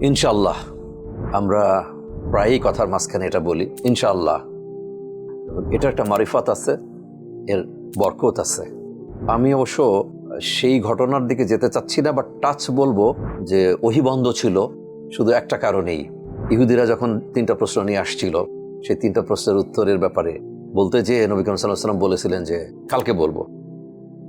ইনশাল্লাহ আমরা প্রায়ই কথার মাঝখানে এটা বলি, ইনশাআল্লাহ। এটা একটা মারিফাত আছে, এর বরকত আছে। আমি অবশ্য সেই ঘটনার দিকে যেতে চাচ্ছি না বাট টাচ বলব যে ওহিবন্ধ ছিল, শুধু একটা কারণেই। ইহুদিরা যখন তিনটা প্রশ্ন নিয়ে আসছিল, সেই তিনটা প্রশ্নের উত্তরের ব্যাপারে বলতে যে নবী করিম সাল্লাহ সাল্লাম বলেছিলেন যে, কালকে বলব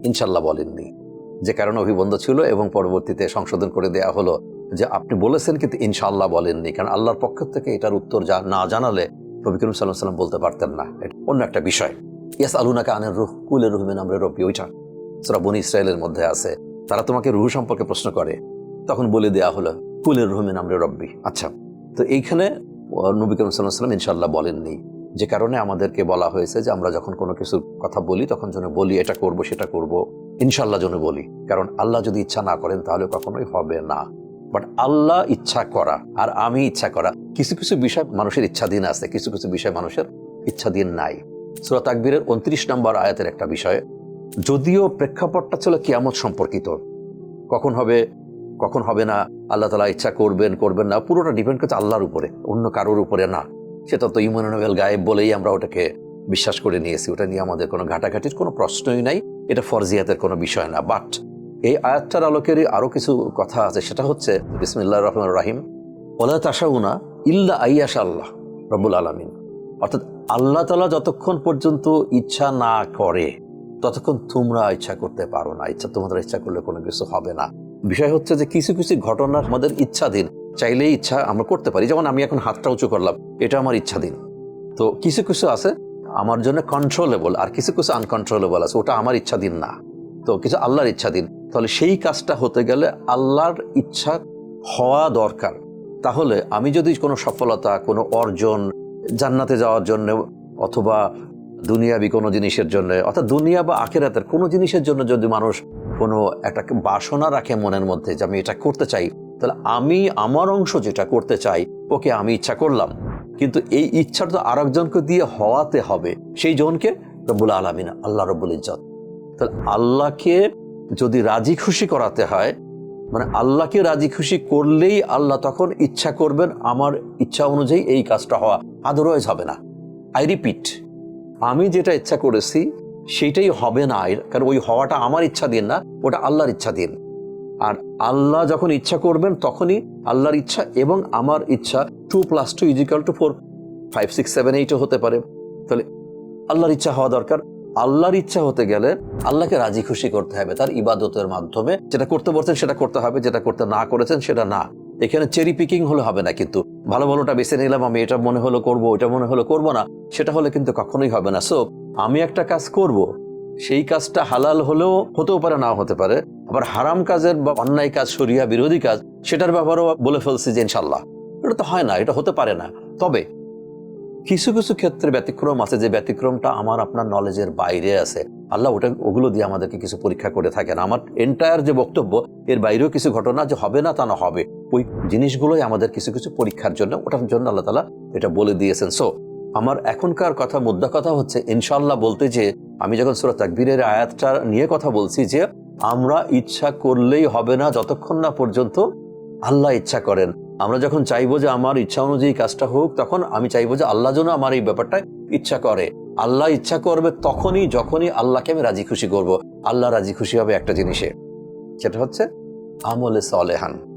ইনশাল্লাহ বলেননি। যে কারণে অভিবন্ধ ছিল এবং পরবর্তীতে সংশোধন করে দেয়া হলো যে আপনি বলেছেন কিন্তু ইনশাআল্লাহ বলেননি, কারণ আল্লাহর পক্ষ থেকে এটার উত্তর যা না জানালে নবী করিম সাল্লাহ সাল্লাম বলতে পারতেন না। এটা অন্য একটা বিষয়। ইয়াস আলুনাকে আনের রুহ কুলের রুহমিন আমরা রব্বি, ওইটা সেটা বনি ইসরায়েলের মধ্যে আছে। তারা তোমাকে রুহ সম্পর্কে প্রশ্ন করে, তখন বলে দেয়া হলো কুলের রুহমিন আমরা রব্বি। আচ্ছা তো এইখানে নবী করিম সাল্লাহ সাল্লাম ইনশাআল্লাহ বলেননি। যে কারণে আমাদেরকে বলা হয়েছে যে আমরা যখন কোনো কিছুর কথা বলি, তখন যেন বলি, এটা করব, সেটা করব ইনশাল্লাহ যেন বলি। কারণ আল্লাহ যদি ইচ্ছা না করেন, তাহলে কখনোই হবে না। বাট আল্লাহ ইচ্ছা করা আর আমি ইচ্ছা করা। কিছু কিছু বিষয় মানুষের ইচ্ছাধীন আছে, কিছু কিছু বিষয় মানুষের ইচ্ছাধীন নাই। সুরাত আকবীরের উনত্রিশ নম্বর আয়াতের একটা বিষয়, যদিও প্রেক্ষাপটটা ছিল কিয়ামত সম্পর্কিত, কখন হবে কখন হবে না, আল্লাহ তালা ইচ্ছা করবেন করবেন না, পুরোটা ডিপেন্ড করছে আল্লাহর উপরে, অন্য কারোর উপরে না। সেটা তো ইমানুয়েল গায়েব বলেই আমরা ওটাকে বিশ্বাস করে নিয়েছি, ওটা নিয়ে আমাদের কোনো ঘাটাঘাটির কোনো প্রশ্নই নাই, এটা ফরজিয়াতের কোনো বিষয় না বাট এই আয়াতটার আলোকেরই আরও কিছু কথা আছে। সেটা হচ্ছে বিসমিল্লাহ রহমান রাহিম, ওলা তাসাউনা ইল্লা আইয়াস আল্লাহ রব্বুল আলমিন। অর্থাৎ আল্লাহ তালা যতক্ষণ পর্যন্ত ইচ্ছা না করে, ততক্ষণ তোমরা ইচ্ছা করতে পারো না। ইচ্ছা তোমাদের ইচ্ছা করলে কোনো কিছু হবে না। বিষয় হচ্ছে যে কিছু কিছু ঘটনা আমাদের ইচ্ছাধীন, চাইলেই ইচ্ছা আমরা করতে পারি। যেমন আমি এখন হাতটা উঁচু করলাম, এটা আমার ইচ্ছাধীন। তো কিছু কিছু আছে আমার জন্য কন্ট্রোলেবল আর কিছু কিছু আনকন্ট্রোলেবল আছে, ওটা আমার ইচ্ছাধীন না। তো কিছু আল্লাহর ইচ্ছাধীন তাহলে সেই কাজটা হতে গেলে আল্লাহর ইচ্ছা হওয়া দরকার। তাহলে আমি যদি কোনো সফলতা, কোনো অর্জন জান্নাতে যাওয়ার জন্য অথবা দুনিয়াবি কোনো জিনিসের জন্য, অর্থাৎ দুনিয়া বা আখেরাতের কোনো জিনিসের জন্য যদি মানুষ কোনো একটা বাসনা রাখে মনের মধ্যে যে আমি এটা করতে চাই, তাহলে আমি আমার অংশ যেটা করতে চাই, ওকে আমি ইচ্ছা করলাম। কিন্তু এই ইচ্ছাটা তো আরেকজনকে দিয়ে হওয়াতে হবে। সেই জনকে রব্বুল আলমিন, আল্লাহ রব্বুল ইজ্জত। তাহলে আল্লাহকে যদি রাজি খুশি করাতে হয় মানে আল্লাহকে রাজি খুশি করলেই আল্লাহ তখন ইচ্ছা করবেন আমার ইচ্ছা অনুযায়ী এই কাজটা হওয়া। আদারওয়াইজ হবে না। আই রিপিট আমি যেটা ইচ্ছা করেছি, সেটাই হবে না। কারণ ওই হওয়াটা আমার ইচ্ছা দিন না, ওটা আল্লাহর ইচ্ছা দিন। আর আল্লাহ যখন ইচ্ছা করবেন, তখনই আল্লাহর ইচ্ছা এবং আমার ইচ্ছা two plus two equal to four five six seven এইটও হতে পারে। তাহলে আল্লাহর ইচ্ছা হওয়া দরকার। আল্লাহর ইচ্ছা হতে গেলে আল্লাহকে রাজি খুশি করতে হবে, তার ইবাদতের মাধ্যমে। যেটা করতে বলছেন সেটা করতে হবে, যেটা করতে না করেছেন সেটা না। এখানে চেরি পিকিং হলে হবে না কিন্তু। ভালো ভালোটা বেছে নিলাম আমি, এটা মনে হলো করব এটা মনে হলো করব না, সেটা হলে কিন্তু কখনোই হবে না। সো আমি একটা কাজ করব, সেই কাজটা হালাল হলেও হতেও পারে, নাও হতে পারে। আবার হারাম কাজের বা অন্যায় কাজ সরিয়া বিরোধী কাজ, সেটার ব্যাপারেও বলে ফেলছি যে ইনশাল্লাহ এটা তো হয় না, এটা হতে পারে না। তবে কিছু কিছু ক্ষেত্রে ব্যতিক্রম আছে, যে ব্যতিক্রমটা আমার আপনার নলেজের বাইরে আছে। আল্লাহ ওটা, ওগুলো দিয়ে আমাদেরকে কিছু পরীক্ষা করে থাকেন। আমার এন্টায়ার যে বক্তব্য, এর বাইরেও কিছু ঘটনা যে হবে না তা না হবে, ওই জিনিসগুলোই আমাদের কিছু কিছু পরীক্ষার জন্য, ওটার জন্য আল্লাহ তালা এটা বলে দিয়েছেন। সো আমার এখনকার কথা, মুদ্রা কথা হচ্ছে ইনশাল্লাহ বলতে যে, আমি যখন সুরত তাকবীরের আয়াতটা নিয়ে কথা বলছি যে, আমরা ইচ্ছা করলেই হবে না যতক্ষণ না পর্যন্ত আল্লাহ ইচ্ছা করেন। আমরা যখন চাইব যে আমার ইচ্ছা অনুযায়ী কাজটা হোক, তখন আমি চাইব যে আল্লাহ যেন আমার এই ব্যাপারটা ইচ্ছা করে। আল্লাহ ইচ্ছা করবে তখনই, যখনই আল্লাহকে আমি রাজি খুশি করব। আল্লাহ রাজি খুশি হবে একটা জিনিসে। সেটা হচ্ছে আমলে সলেহান।